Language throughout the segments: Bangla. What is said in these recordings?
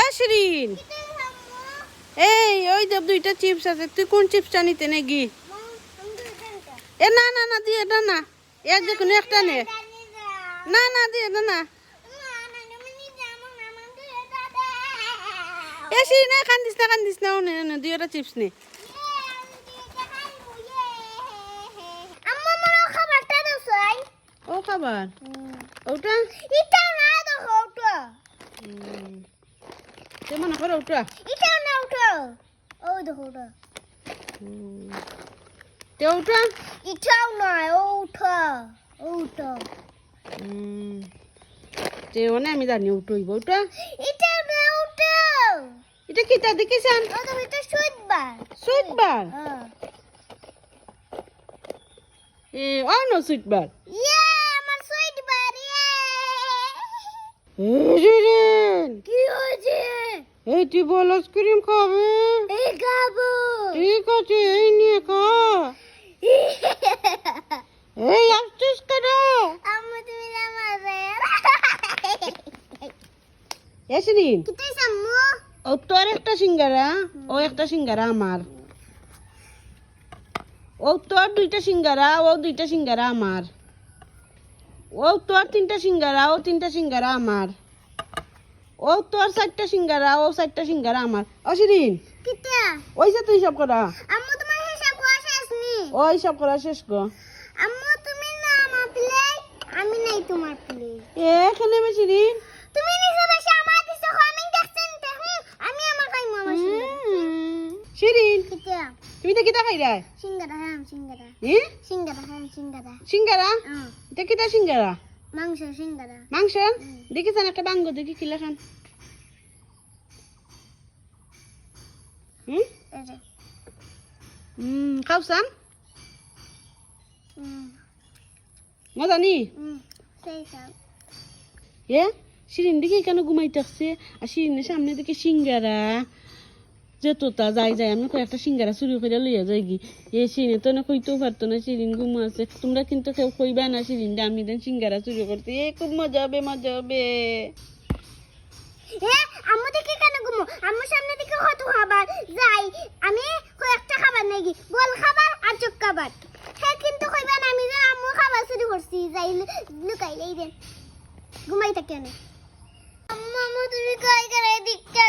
এ শিরিন। এই ওই যে দুইটা চিপস আছে। তুই কোন চিপসটা নিতে নাকি? এ না না না দিয়ে এটা না। এর যে কোনো একটা নে। না না দিয়ে এটা না। এ শিরিন কান্দিস না কান্দিস না। নে নে দুই একটা চিপস নে। ও খাবার? ওটা? হুম। তে মনে করো ওটা হুম। তে ওটা এটাও নয় ওটা ওটা। তে ওনে আমি জানি উঠইব ওটা এটাও নয় ওটাও এটা কিটা দেখেছেন? ওটা এটা সুইটবার সুইটবার হ্যাঁ। এ অন সুইটবার ইয়ে আমার সুইটবার ইয়ে। কি এই তুই বল আইসক্রিম খাবে এই খাব ঠিক আছে এই নিয়ে খা এই আসছিস কেন আম্মু তুমি আমার এ শিরিন কি তুই আম্মু ও তোর একটা সিঙ্গারা ও একটা সিঙ্গারা আমার ও তোর দুইটা সিঙ্গারা ও দুইটা সিঙ্গারা আমার ও তোর তিনটা সিঙ্গারা ও তিনটা সিঙ্গারা আমার ও তোর চারটা সিঙ্গারা ও চারটা সিঙ্গারা আমার। ও শিরিন কিটা? ওই যে তুই সব করা। আম্মু তোমার হিসাব করা শেষ নি? ওই সব করা শেষ গো। আম্মু তুমি না আমার প্লেট আমি নাই তোমার প্লেট এ এখানে শিরিন? তুমি নিজে বেশি আমার দিছো আমি দেখছেন আমি আমার হুম। শিরিন কিটা? তুমি দেখি দেখাই রে সিঙ্গারা হ্যাঁ সিঙ্গারা। হ্যাঁ সিঙ্গারা হ্যাঁ সিঙ্গারা। তা সিঙ্গারা? মাংস সিঙ্গারা। মাংস? দেখিছেন একটা বাঙ্গ দেখি কি লেখান। হুম? খাওসান মজা নি এ? শিরিন দেখি কেন ঘুমাইতে আসছে? আর শিরিনের সামনে দেখি সিঙ্গারা। যেতটা যাই যাই, আমি কয়েকটা সিঙ্গারা চুরি করে লইয়া যাই কি এ শিরিনে তো না কইতেও পারতো না শিরিন ঘুমা আছে। তোমরা কিন্তু কেউ কইবা না শিরিন যে আমি দেন সিঙ্গারা চুরি করতে। এ খুব মজা হবে মজা হবে। আম্মু দেখে কেন ঘুমো? আম্মুর সামনে দিকে কত খাবার? যাই, আমি কয়েকটা খাবার নাকি গোল খাবার আর চোখ খাবার। হ্যাঁ কিন্তু কইবা না আমি যে আম্মু খাবার চুরি করছি। যাই লুকাইলেই দেন। ঘুমাই থাকে না আম্মু আম্মু তুমি কই করে দিকটা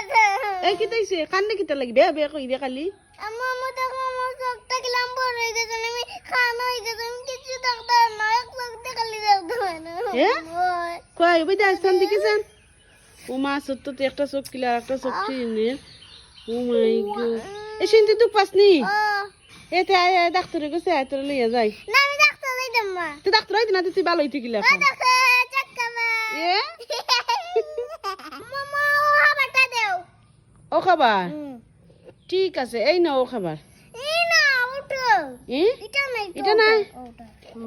এই কি তাইছে? কান্দে কিতা লাগবে বে কইবে কালি। আম্মু আম্মু দেখো আমার চোখটা কিলাম বড় হয়ে গেছে আমি খানা হয়ে গেছে আমি কিছু দেখতে না এক চোখটা খালি দেখতে পারি না কই ওই দাস্তান দেখেছেন? ও মা সত্য তো একটা চোখ কিলা একটা চোখ চিনের ও মাই গড। এ শুনতে তুই পাসনি আয় ডাক্তারে গেছে আয় তোর লইয়া যাই। না আমি দেখতে যাইতাম মা। তুই ডাক্তার হইতে না তুই ভালো হইতে এ? ও খাবার? ঠিক আছে এই না ও খাবার। না এটা নাই তো, এটা নাই? ওটা। ও,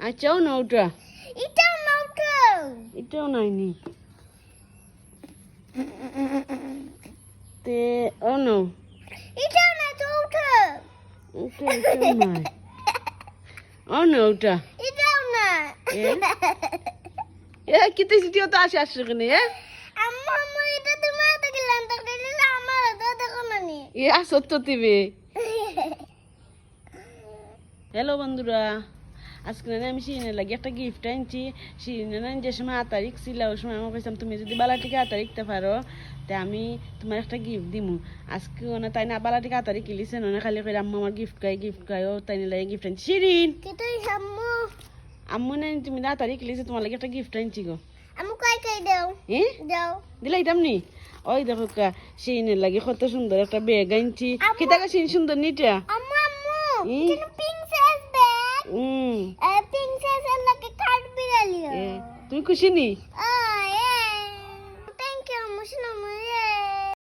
আচ্ছা ও না ওটা এটা না ওটো এটাও নাইনি। তে ও নো এটা না তো ওটো ওটা এটাও নাই। ও না ওটা এটাও না এ? কিতে সিটিও তো আসে আসছে কেন এ? আম্মু আম্মু এটা তুমি হাতে গেলাম তো দিলে আমার হাতে দেখো না নি এ আসত হ্যালো বন্ধুরা। আজকে না আমি শিরিনের লাগে একটা গিফট আনছি। শিরিনে না যে সময় আ তারিখ ছিল ওই সময় আমার কইসাম তুমি যদি বালাটিকে আ তারিখতে পারো তা আমি তোমার একটা গিফট দিমু। আজকে না তাই না বালাটিকে আ তারিখ কিলিছে না খালি করে আম্মু আমার গিফট খাই গিফট খাই ও তাই না লাগে গিফট আনছি। কিতুই আম্মু? আম্মু না তুমি না তারিখ কিলিছে তোমার লাগে একটা গিফট আনছি গো। আম্মু কই কই দাও? এ? দাও। দিলাইতাম নি ওই দেখো কা লাগে কত সুন্দর একটা ব্যাগ আনছি। কি টাকা সিন সুন্দর নিটা? তুমি খুশি নি?